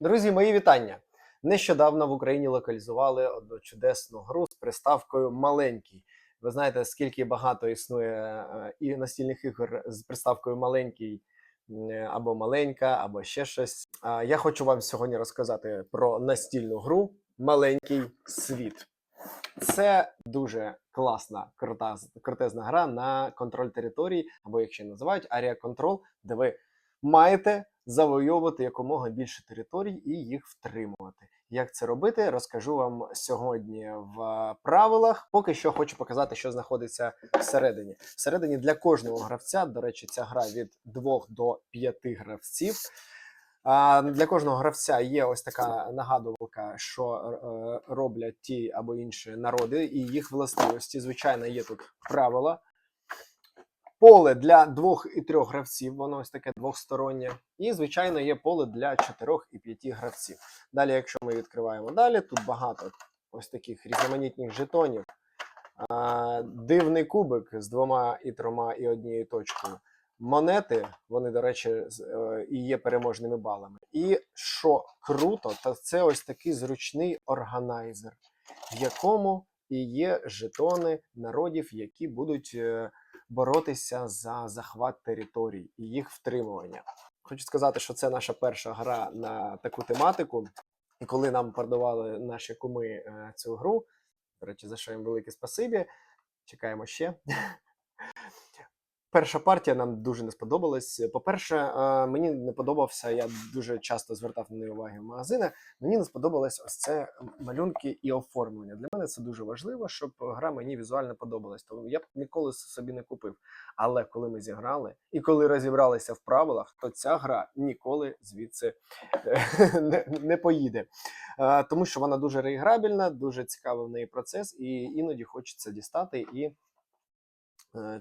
Друзі, мої вітання! Нещодавно в Україні локалізували одну чудесну гру з приставкою маленький. Ви знаєте, скільки багато існує е, і настільних ігор з приставкою маленький або маленька, або ще щось. Я хочу вам сьогодні розказати про настільну гру Маленький світ. Це дуже класна, крута, крутезна гра на контроль території, або як ще називають Area Control, де ви маєте завойовувати якомога більше територій і їх втримувати. Як це робити, розкажу вам сьогодні в правилах. Поки що хочу показати, що знаходиться всередині. Всередині для кожного гравця, до речі, ця гра від 2 до 5 гравців. А для кожного гравця є ось така нагадувалка, що е, роблять ті або інші народи, і їх властивості. Звичайно, є тут правила. Поле для двох і трьох гравців, воно ось таке двохстороннє. І, звичайно, є поле для чотирьох і п'яти гравців. Далі, якщо ми відкриваємо далі, тут багато ось таких різноманітних жетонів. А, дивний кубик з двома і трьома і однією точкою. Монети, вони, до речі, е, і є переможними балами. І що круто, то це ось такий зручний органайзер, в якому і є жетони народів, які будуть е, боротися за захват територій і їх втримування. Хочу сказати, що це наша перша гра на таку тематику. І коли нам продавали наші куми е, цю гру, до речі, за що їм велике спасибі. Чекаємо ще. Перша партія нам дуже не сподобалась. По-перше, е, мені не подобався, я дуже часто звертав на неї уваги в магазинах. Мені не сподобалось ось це малюнки і оформлення. Для мене це дуже важливо, щоб гра мені візуально подобалась. Тому я б ніколи собі не купив. Але коли ми зіграли і коли розібралися в правилах, то ця гра ніколи звідси е, не, поїде. Е, Тому що вона дуже реіграбельна, дуже цікавий в неї процес, і іноді хочеться дістати і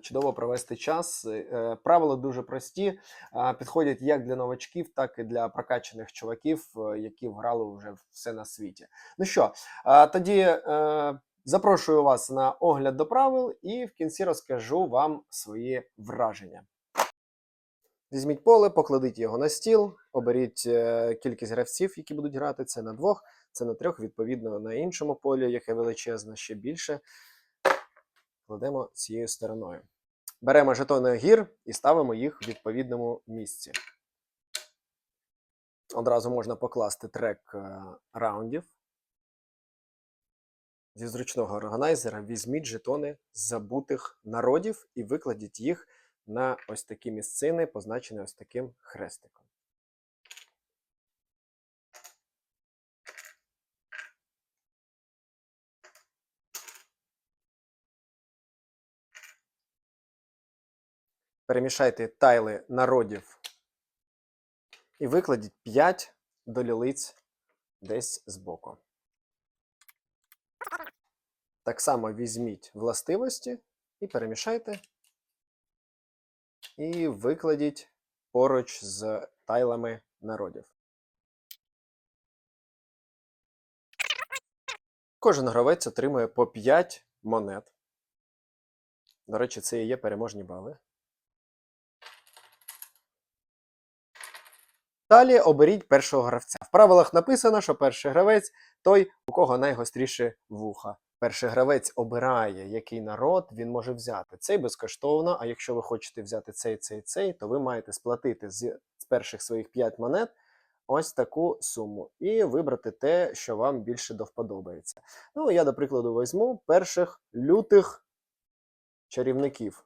чудово провести час. Е, Правила дуже прості, е, підходять як для новачків, так і для прокачаних чуваків, е, які вграли вже все на світі. Ну що, е, тоді е, запрошую вас на огляд до правил і в кінці розкажу вам свої враження. Візьміть поле, покладіть його на стіл, оберіть е, кількість гравців, які будуть грати. Це на двох, це на трьох, відповідно, на іншому полі, яке величезне, ще більше. Кладемо цією стороною. Беремо жетони гір і ставимо їх в відповідному місці. Одразу можна покласти трек е, раундів. Зі зручного органайзера візьміть жетони забутих народів і викладіть їх на ось такі місцини, позначені ось таким хрестиком. Перемішайте тайли народів і викладіть 5 долілиць десь збоку. Так само візьміть властивості і перемішайте. І викладіть поруч з тайлами народів. Кожен гравець отримує по 5 монет. До речі, це і є переможні бали. Далі оберіть першого гравця. В правилах написано, що перший гравець той, у кого найгостріше вуха. Перший гравець обирає, який народ він може взяти. Цей безкоштовно, а якщо ви хочете взяти цей, цей, цей, то ви маєте сплатити з, перших своїх 5 монет ось таку суму і вибрати те, що вам більше до вподобається. Ну, я, до прикладу, візьму перших лютих чарівників.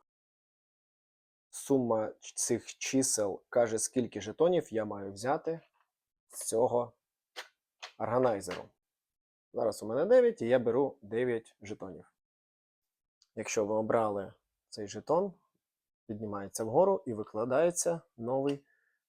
Сума цих чисел каже, скільки жетонів я маю взяти з цього органайзеру. Зараз у мене 9, і я беру 9 жетонів. Якщо ви обрали цей жетон, піднімається вгору і викладається новий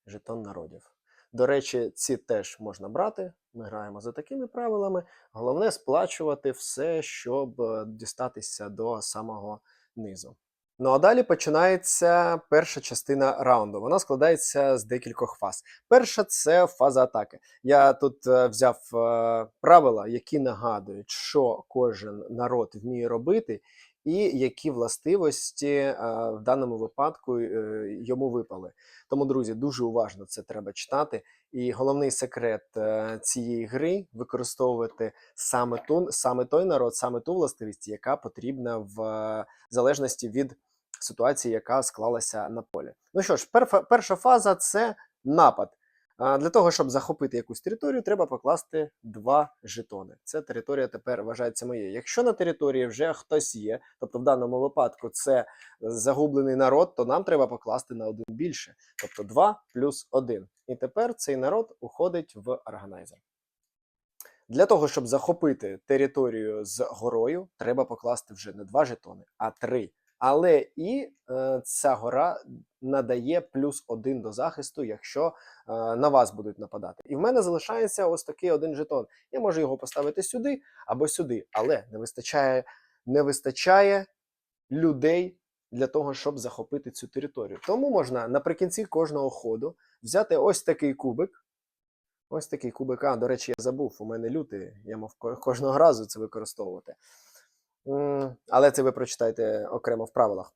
жетон народів. До речі, ці теж можна брати. Ми граємо за такими правилами. Головне сплачувати все, щоб е, дістатися до самого низу. Ну а далі починається перша частина раунду. Вона складається з декількох фаз. Перша це фаза атаки. Я тут е, взяв е, правила, які нагадують, що кожен народ вміє робити, і які властивості е, в даному випадку йому випали. Тому, друзі, дуже уважно це треба читати. І головний секрет цієї гри використовувати саме ту, саме той народ, саме ту властивість, яка потрібна в залежності від ситуації, яка склалася на полі. Ну що ж, перша, фаза це напад. А, Для того, щоб захопити якусь територію, треба покласти два жетони. Ця територія тепер вважається моєю. Якщо на території вже хтось є, тобто в даному випадку це загублений народ, то нам треба покласти на один більше, тобто 2 плюс 1. І тепер цей народ уходить в органайзер. Для того, щоб захопити територію з горою, треба покласти вже не два жетони, а три. Але і е, ця гора надає плюс один до захисту, якщо е, на вас будуть нападати. І в мене залишається ось такий один жетон. Я можу його поставити сюди або сюди, але не вистачає, не вистачає людей для того, щоб захопити цю територію. Тому можна наприкінці кожного ходу взяти ось такий кубик. Ось такий кубик. А, до речі, я забув. У мене лютий, я мав кожного разу це використовувати. Але це ви прочитаєте окремо в правилах.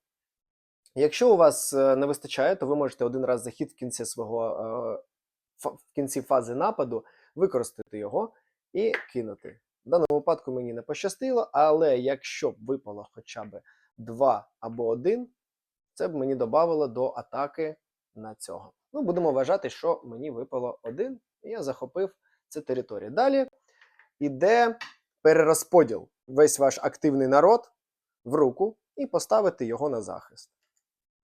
Якщо у вас е, не вистачає, то ви можете один раз за хід в кінці свого е, в кінці фази нападу використати його і кинути. В даному випадку мені не пощастило, але якщо б випало хоча б 2 або 1, це б мені додавало до атаки на цього. Ну, будемо вважати, що мені випало 1, і я захопив цю територію. Далі іде перерозподіл. Весь ваш активний народ в руку і поставити його на захист.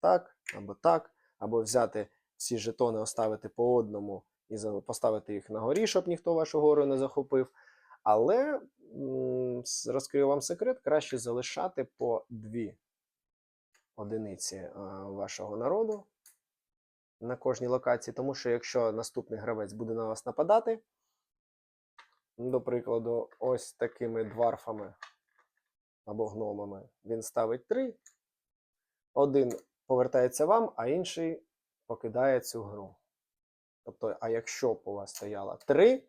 Так, або так, або взяти всі жетони, оставити по одному і поставити їх на горі, щоб ніхто вашу гору не захопив. Але розкрию вам секрет, краще залишати по дві одиниці е, вашого народу на кожній локації, тому що якщо наступний гравець буде на вас нападати, до прикладу, ось такими дварфами або гномами, він ставить три, один повертається вам, а інший покидає цю гру. Тобто, а якщо б у вас стояло три,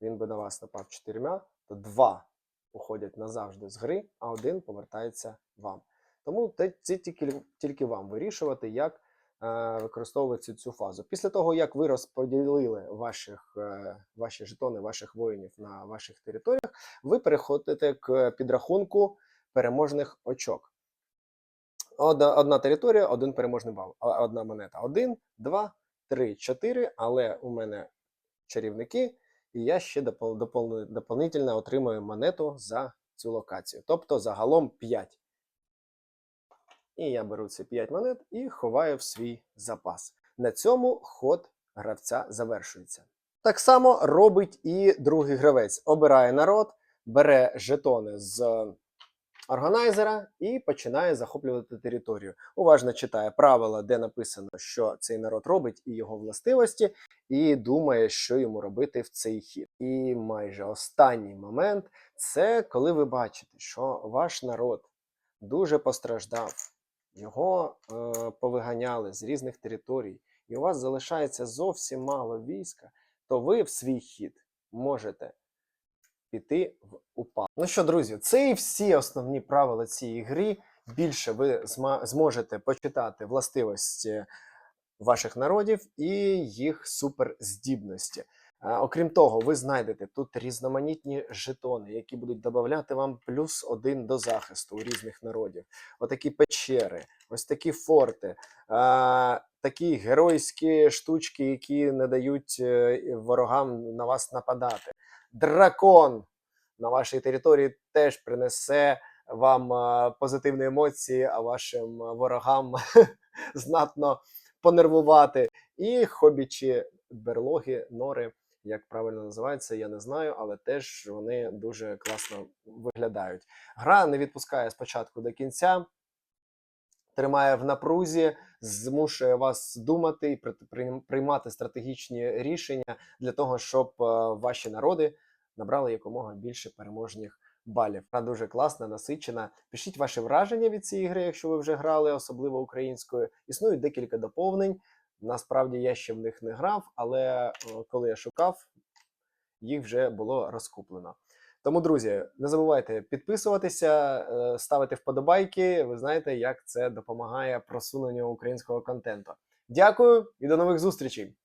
він би на вас напав чотирма, то два уходять назавжди з гри, а один повертається вам. Тому це тільки, тільки вам вирішувати, як використовувати цю, цю фазу. Після того, як ви розподілили ваших, е, ваші жетони, ваших воїнів на ваших територіях, ви переходите к підрахунку переможних очок. Одна, одна територія, один переможний бал, одна монета. Один, два, три, чотири. Але у мене чарівники, і я ще допол, допол, дополнительно отримую монету за цю локацію. Тобто загалом 5. І я беру ці 5 монет і ховаю в свій запас. На цьому ход гравця завершується. Так само робить і другий гравець. Обирає народ, бере жетони з органайзера і починає захоплювати територію. Уважно читає правила, де написано, що цей народ робить і його властивості, і думає, що йому робити в цей хід. І майже останній момент це коли ви бачите, що ваш народ дуже постраждав, його е, повиганяли з різних територій, і у вас залишається зовсім мало війська, то ви в свій хід можете піти в упал. Ну що, друзі, це і всі основні правила цієї гри. Більше ви зможете почитати властивості ваших народів і їх суперздібності. Окрім того, ви знайдете тут різноманітні жетони, які будуть додавати вам плюс один до захисту у різних народів. Отакі печери, ось такі форти, такі геройські штучки, які не дають е, ворогам на вас нападати. Дракон на вашій території теж принесе вам е, позитивні емоції, а вашим ворогам знатно понервувати. І хобічі берлоги, нори, як правильно називається, я не знаю, але теж вони дуже класно виглядають. Гра не відпускає спочатку до кінця, тримає в напрузі, змушує вас думати і при- при- приймати стратегічні рішення для того, щоб е, ваші народи набрали якомога більше переможних балів. Гра дуже класна, насичена. Пишіть ваші враження від цієї гри, якщо ви вже грали, особливо українською. Існують декілька доповнень. Насправді я ще в них не грав, але е, коли я шукав, їх вже було розкуплено. Тому, друзі, не забувайте підписуватися, е, ставити вподобайки. Ви знаєте, як це допомагає просуненню українського контенту. Дякую і до нових зустрічей!